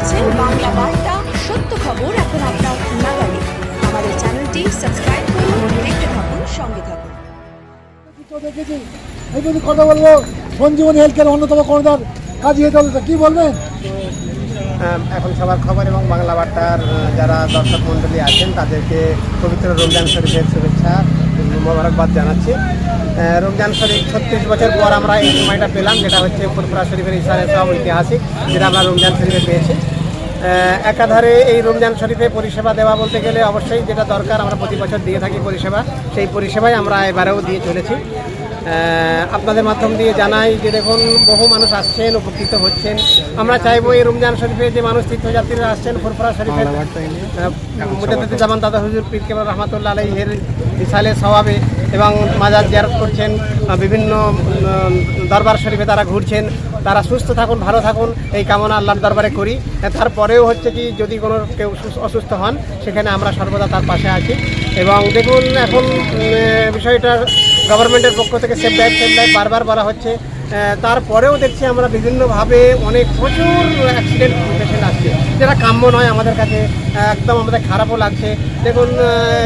দেখছেন বাংলা বার্তা সত্য খবর এখন আপনার নাগালে। আমাদের চ্যানেলটি সাবস্ক্রাইব করুন দেখতে থাকুন সঙ্গে থাকুন। দেখেছি এই কথা বলব সঞ্জীবনী হেলথকেয়ার অন্যতম কর্ণধার কাজী হেতাল কি বলবেন? এখন সবার খবর এবং বাংলা বার্তার যারা দর্শক মণ্ডলী আছেন তাদেরকে পবিত্র রমজান শরীফের শুভেচ্ছা। মোবারকবাদ জানাচ্ছি। রমজান শরীফ ছত্রিশ বছর পর আমরা এই সময়টা পেলাম যেটা হচ্ছে ফুরফুরা শরীফের ইসারে সব ঐতিহাসিক যেটা আমরা রমজান শরীফে পেয়েছি। একাধারে এই রমজান শরীফে পরিষেবা দেওয়া বলতে গেলে অবশ্যই যেটা দরকার আমরা প্রতি বছর দিয়ে থাকি পরিষেবা। সেই পরিষেবাই আমরা এবারেও দিয়ে চলেছি। আপনাদের মাধ্যম দিয়ে জানাই যে দেখুন বহু মানুষ আসছেন উপকৃত হচ্ছেন। আমরা চাইব এই রমজান শরীফে যে মানুষ তীর্থযাত্রীরা আসছেন ফুরফুরা শরীফের মুজাদ্দিদ জামান দাদা হুজুর পীর কেবল রহমাতুল্লাহ আলাইহের ইসালে স্বভাবে এবং মাজার জিয়ারত করছেন বিভিন্ন দরবার শরীফে তারা ঘুরছেন। তারা সুস্থ থাকুন, ভালো থাকুন, এই কামনা আল্লাহর দরবারে করি। তারপরেও হচ্ছে কি, যদি কোনো কেউ সুস- অসুস্থ হন, সেখানে আমরা সর্বদা তার পাশে আছি। এবং দেখুন, এখন বিষয়টা গভর্নমেন্টের পক্ষ থেকে সেফ ড্রাইভ সেফ ড্রাইভ বারবার বলা হচ্ছে। তারপরেও দেখছি আমরা বিভিন্নভাবে অনেক প্রচুর অ্যাক্সিডেন্ট পেশেন্ট আসছে। যেটা কাম্য নয় আমাদের কাছে, একদম আমাদের খারাপও লাগছে। দেখুন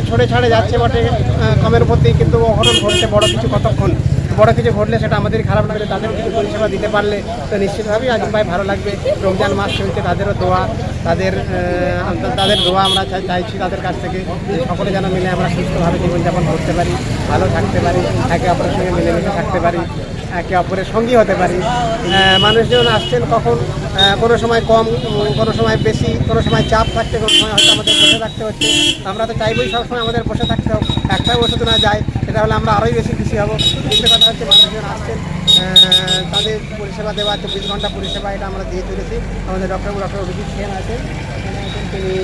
ছোটে ছড়ে ছাড়ে যাচ্ছে বটে কমের প্রতি কিন্তু অঘটন ঘটছে বড় কিছু কতক্ষণ। বড় কিছু ঘটলে সেটা আমাদের খারাপ লাগবে তাদেরও কিছু পরিষেবা দিতে পারলে, তো নিশ্চিতভাবেই আজিম ভাই ভালো লাগবে। রমজান মাস চলছে, তাদেরও দোয়া, তাদের তাদের দোয়া আমরা চাইছি তাদের কাছ থেকে সকলে যেন মিলে আমরা সুস্থভাবে জীবনযাপন করতে পারি, ভালো থাকতে পারি, একে অপরের সঙ্গে মিলেমিশে থাকতে পারি, একে অপরের সঙ্গী হতে পারি। মানুষজন আসছেন কখন? কোনো সময় কম, কোনো সময় বেশি, কোনো সময় চাপ থাকতে, কোনো সময় হয়তো আমাদের বসে থাকতে হচ্ছে। আমরা তো চাইবই সবসময় আমাদের বসে থাকতে হোক, একটাও ওষুধ না যায়, সেটা হলে আমরা আরোই বেশি খুশি হব। দ্বিতীয় কথা হচ্ছে মানুষজন আসছেন তাদের পরিষেবা দেওয়া, চব্বিশ ঘণ্টা পরিষেবা এটা আমরা দিয়ে চলেছি। আমাদের ডক্টর ডক্টর অভিজিৎ সেন আছেন, তিনি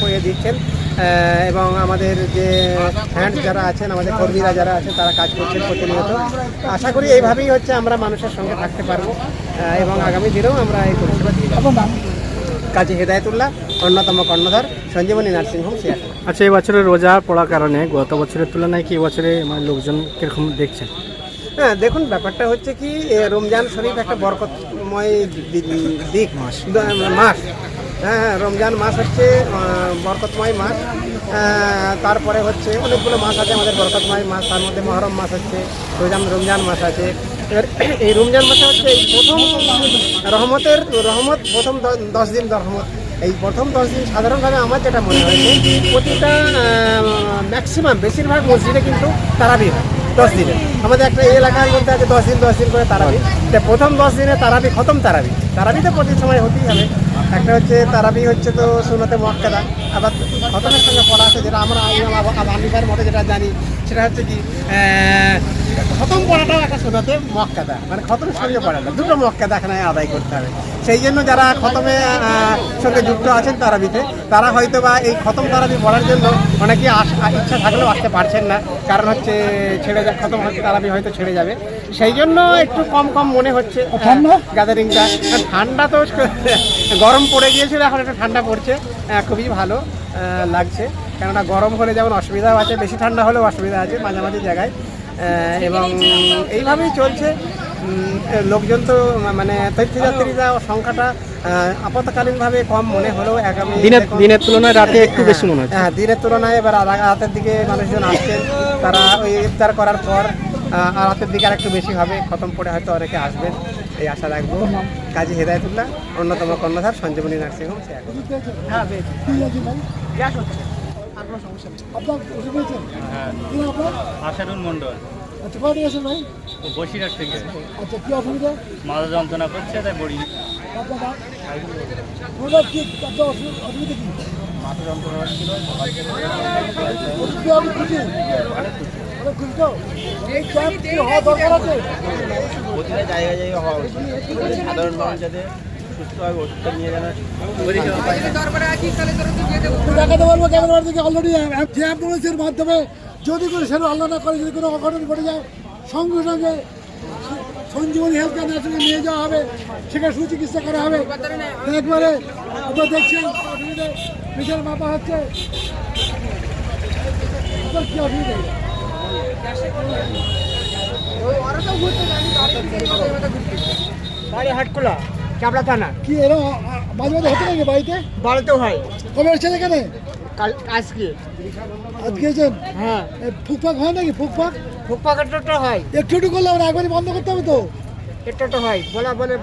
পরিয়ে দিচ্ছেন এবং আমাদের যে হ্যান্ড যারা আছেন, আমাদের কর্মীরা যারা আছেন, তারা কাজ করছেন প্রতিনিয়ত। আশা করি এইভাবেই হচ্ছে আমরা মানুষের সঙ্গে থাকতে পারব। এবং আগামী দিনেও আমরা এই পরিষেবা দিয়ে কাজী হেদায়তুল্লাহ অন্যতম কর্ণধার সঞ্জীবনী নার্সিংহোম সিয়াটল আচ্ছা এই বছরে রোজা পড়ার কারণে গত বছরের তুলনায় কি এবছরে মানে লোকজন কীরকম দেখছেন? হ্যাঁ দেখুন ব্যাপারটা হচ্ছে কি রমজান শরীফ একটা বরকতময় দিক মাস মাস। হ্যাঁ হ্যাঁ, রমজান মাস হচ্ছে বরকতময় মাস। তারপরে হচ্ছে অনেকগুলো মাস আছে আমাদের বরকতময় মাস তার মধ্যে মহরম মাস হচ্ছে রোজান রমজান মাস আছে। এই রমজান মাসে হচ্ছে এই প্রথম রহমতের রহমত, প্রথম দশ দিন রহমত। এই প্রথম দশ দিন সাধারণভাবে আমার যেটা মনে হয়েছে প্রতিটা ম্যাক্সিমাম বেশিরভাগ মসজিদে কিন্তু তারাবি হয়, দশ দিনে। আমাদের একটা এলাকার মধ্যে আছে দশ দিন দশ দিন করে তারাবি। তা প্রথম দশ দিনে তারাবি খতম তারাবি। তারাবি তো প্রতি সময় হতেই হবে। একটা হচ্ছে তারাবি হচ্ছে তো সুনতে মক্কাদা আবার খতমের সঙ্গে পড়া আছে যেটা আমরা আবু মতে যেটা জানি সেটা হচ্ছে কি খতম পড়াটাও একটা সুনতে মক্কাদা মানে খতমের সঙ্গে পড়াটা দুটো মক্কাদা এখানে আদায় করতে হবে। সেই জন্য যারা খতমে সঙ্গে যুক্ত আছেন তারাবিতে তারা হয়তো বা এই খতম তারাবি পড়ার জন্য অনেকেই আস- ইচ্ছা থাকলেও আসতে পারছেন না কারণ হচ্ছে ছেড়ে যা খতম হচ্ছে তারাবি হয়তো ছেড়ে যাবে। সেই জন্য একটু কম কম মনে হচ্ছে? গ্যাদারিংটা ঠান্ডা? তো গরম পড়ে গিয়েছিল এখন একটু ঠান্ডা পড়ছে খুবই ভালো। লাগছে। কেননা গরম হলে যেমন অসুবিধাও আছে বেশি ঠান্ডা হলেও অসুবিধা আছে মাঝামাঝি জায়গায়। এবং এইভাবেই চলছে। লোকজন তো মানে তীর্থযাত্রীরা সংখ্যাটা আপাতকালীনভাবে কম মনে হলেও আগামী দিনের দিনের তুলনায় রাতে একটু বেশি মনে হচ্ছে। হ্যাঁ দিনের তুলনায় এবার রাতের দিকে মানুষজন আসছেন তারা ওই ইফতার করার পর আর রাতের দিকে আর একটু বেশি হবে খতম পড়ে হয়তো অনেকে আসবেন। এই আশা রাখব। কাজী হেদায়তুল্লাহ অন্যতম কর্ণধার সঞ্জীবনী নার্সিংহোম সে এখন। হ্যাঁ আশারুল মণ্ডল। আচ্ছা থেকে বসিরহাট আচ্ছা কি অসুবিধা? মাথা যন্ত্রণা করছে তাই বড়ি। মাথা যন্ত্রণা হচ্ছিল প্রতিটা জায়গায় জায়গায় হওয়া উচিত। সাধারণ মানুষ যাতে সুস্থভাবে ওষুধটা নিয়ে জানা দেখাতে পারব ক্যামেরার দিকে অলরেডি যে অ্যাম্বুলেন্সের মাধ্যমে যদি কোনো সেটা আল্লাহ না করে যদি কোনো অঘটন ঘটে যায় সঙ্গে সঙ্গে সঞ্জীবনী হেলথ কেয়ার নার্সিংয়ে নিয়ে যাওয়া হবে সেখানে সুচিকিৎসা করা হবে। একবারে আপনারা দেখছেন বিশাল মাপা হচ্ছে। কি অসুবিধা? বাড়ি হাটখোলা চাপড়া থানা। কি এরকম মাঝে মাঝে হতে নাকি বাড়িতে? বাড়িতেও হয়। কবে এসছেন এখানে? কাল আজকে। আজকে এসেছেন? হ্যাঁ। ফুকফাক হয় নাকি? ফুকফাক ফুটপাকেটটা হয়। একটু একটু না একবারই বন্ধ করতে হবে তো? একটু হয়। বলা বলে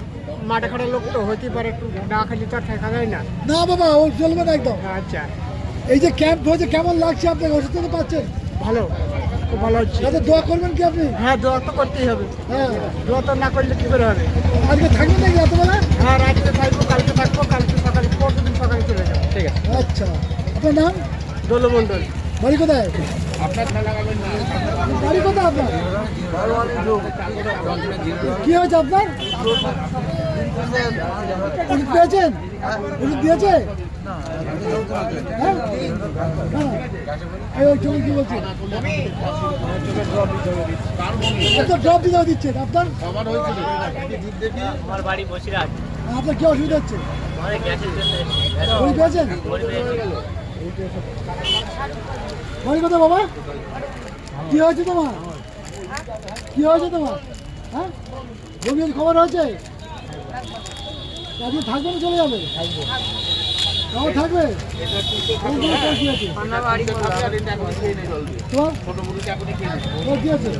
মাঠে খাটা লোক তো হতেই পারে একটু না খালি তো আর থাকা যায় না। না বাবা ও চলবে না একদম। আচ্ছা। এই যে ক্যাম্প হয়েছে কেমন লাগছে আপনাকে? ওষুধ তো পাচ্ছেন। ভালো। ভালো হচ্ছে। দোয়া করবেন কি আপনি? হ্যাঁ দোয়া তো করতেই হবে। হ্যাঁ। দোয়া তো না করলে কি করে হবে? আজকে থাকবেন নাকি এতবেলা হ্যাঁ রাত্রে থাকব কালকে থাকব কালকে সকালে পরশু দিন সকালে চলে যাব। ঠিক আছে। আচ্ছা। আপনার নাম? দোলমণ্ডল বাড়ি কোথায়? বাড়ি কোথায় আপনার? কি হয়েছে আপনার? ওষুধ পেয়েছেন ওষুধ দিয়েছে? হ্যাঁ? হ্যাঁ। আপনার ড্রপ দিচ্ছেন আপনার? আমার বাড়ি বসিরহাট। আপনার কি অসুবিধা হচ্ছে? বড়ি কোথায় বাবা? কি হয়েছে তোমার? কি হয়েছে তোমার? হ্যাঁ? খবর হয়েছে? আজকে থাকবে না চলে যাবে? তাও থাকবে? কোন আছে? তোমার? তোমার কি আছে?